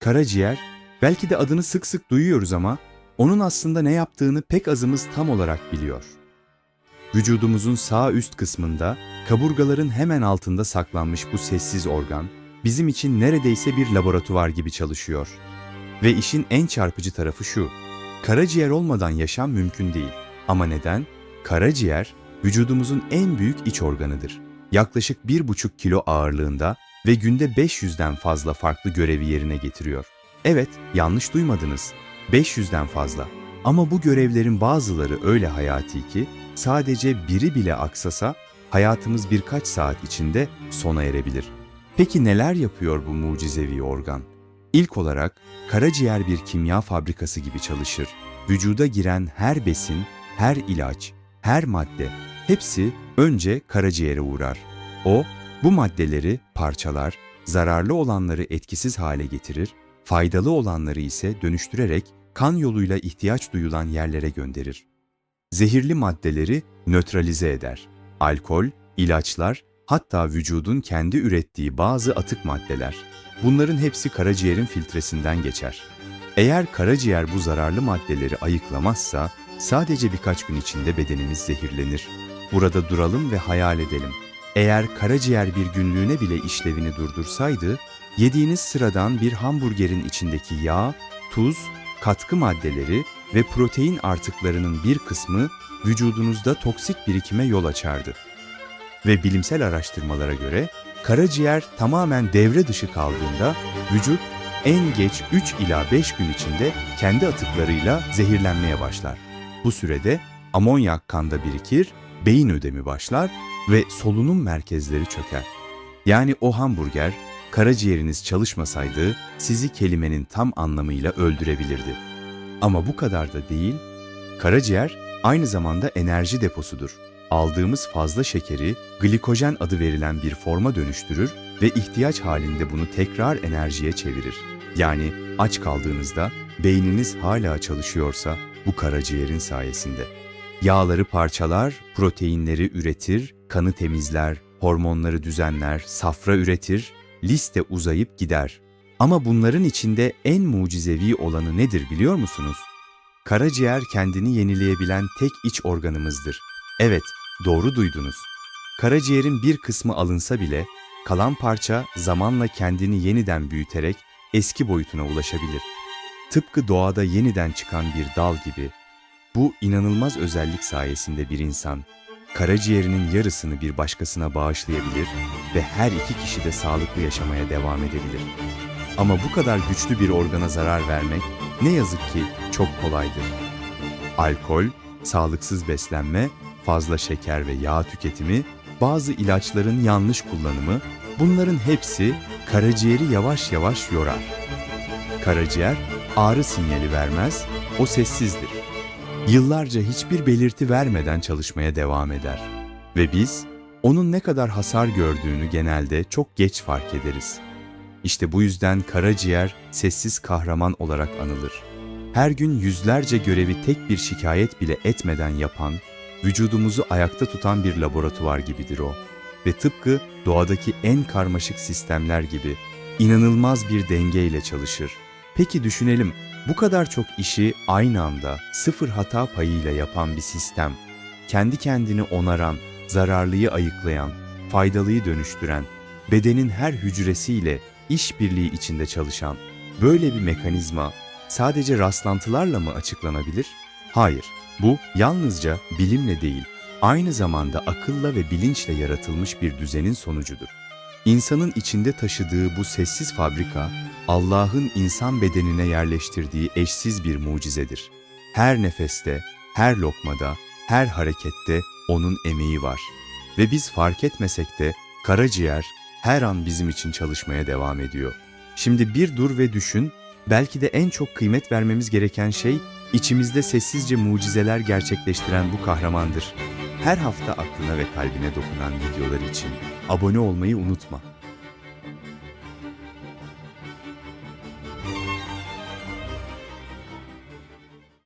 Karaciğer, belki de adını sık sık duyuyoruz ama onun aslında ne yaptığını pek azımız tam olarak biliyor. Vücudumuzun sağ üst kısmında, kaburgaların hemen altında saklanmış bu sessiz organ, bizim için neredeyse bir laboratuvar gibi çalışıyor. Ve işin en çarpıcı tarafı şu, karaciğer olmadan yaşam mümkün değil. Ama neden? Karaciğer, vücudumuzun en büyük iç organıdır. Yaklaşık 1,5 kilo ağırlığında ve günde 500'den fazla farklı görevi yerine getiriyor. Evet, yanlış duymadınız. 500'den fazla. Ama bu görevlerin bazıları öyle hayati ki sadece biri bile aksasa hayatımız birkaç saat içinde sona erebilir. Peki neler yapıyor bu mucizevi organ? İlk olarak karaciğer bir kimya fabrikası gibi çalışır. Vücuda giren her besin, her ilaç, her madde hepsi önce karaciğere uğrar. O bu maddeleri parçalar, zararlı olanları etkisiz hale getirir, faydalı olanları ise dönüştürerek kan yoluyla ihtiyaç duyulan yerlere gönderir. Zehirli maddeleri nötralize eder. Alkol, ilaçlar, hatta vücudun kendi ürettiği bazı atık maddeler. Bunların hepsi karaciğerin filtresinden geçer. Eğer karaciğer bu zararlı maddeleri ayıklamazsa sadece birkaç gün içinde bedenimiz zehirlenir. Burada duralım ve hayal edelim. Eğer karaciğer bir günlüğüne bile işlevini durdursaydı, yediğiniz sıradan bir hamburgerin içindeki yağ, tuz, katkı maddeleri ve protein artıklarının bir kısmı vücudunuzda toksik birikime yol açardı. Ve bilimsel araştırmalara göre karaciğer tamamen devre dışı kaldığında vücut en geç 3 ila 5 gün içinde kendi atıklarıyla zehirlenmeye başlar. Bu sürede amonyak kanda birikir, beyin ödemi başlar ve solunum merkezleri çöker. Yani o hamburger karaciğeriniz çalışmasaydı sizi kelimenin tam anlamıyla öldürebilirdi. Ama bu kadar da değil. Karaciğer aynı zamanda enerji deposudur. Aldığımız fazla şekeri glikojen adı verilen bir forma dönüştürür ve ihtiyaç halinde bunu tekrar enerjiye çevirir. Yani aç kaldığınızda beyniniz hala çalışıyorsa bu karaciğerin sayesinde. Yağları parçalar, proteinleri üretir, kanı temizler, hormonları düzenler, safra üretir, liste uzayıp gider. Ama bunların içinde en mucizevi olanı nedir biliyor musunuz? Karaciğer kendini yenileyebilen tek iç organımızdır. Evet, doğru duydunuz. Karaciğerin bir kısmı alınsa bile kalan parça zamanla kendini yeniden büyüterek eski boyutuna ulaşabilir. Tıpkı doğada yeniden çıkan bir dal gibi bu inanılmaz özellik sayesinde bir insan karaciğerinin yarısını bir başkasına bağışlayabilir ve her iki kişi de sağlıklı yaşamaya devam edebilir. Ama bu kadar güçlü bir organa zarar vermek ne yazık ki çok kolaydır. Alkol, sağlıksız beslenme, fazla şeker ve yağ tüketimi, bazı ilaçların yanlış kullanımı, bunların hepsi karaciğeri yavaş yavaş yorar. Karaciğer ağrı sinyali vermez, o sessizdir. Yıllarca hiçbir belirti vermeden çalışmaya devam eder. Ve biz onun ne kadar hasar gördüğünü genelde çok geç fark ederiz. İşte bu yüzden karaciğer sessiz kahraman olarak anılır. Her gün yüzlerce görevi tek bir şikayet bile etmeden yapan, vücudumuzu ayakta tutan bir laboratuvar gibidir o. Ve tıpkı doğadaki en karmaşık sistemler gibi inanılmaz bir dengeyle çalışır. Peki düşünelim, bu kadar çok işi aynı anda sıfır hata payıyla yapan bir sistem, kendi kendini onaran, zararlıyı ayıklayan, faydalıyı dönüştüren, bedenin her hücresiyle işbirliği içinde çalışan böyle bir mekanizma sadece rastlantılarla mı açıklanabilir? Hayır, bu yalnızca bilimle değil, aynı zamanda akılla ve bilinçle yaratılmış bir düzenin sonucudur. İnsanın içinde taşıdığı bu sessiz fabrika, Allah'ın insan bedenine yerleştirdiği eşsiz bir mucizedir. Her nefeste, her lokmada, her harekette onun emeği var. Ve biz fark etmesek de karaciğer her an bizim için çalışmaya devam ediyor. Şimdi bir dur ve düşün, belki de en çok kıymet vermemiz gereken şey içimizde sessizce mucizeler gerçekleştiren bu kahramandır. Her hafta aklına ve kalbine dokunan videolar için abone olmayı unutma.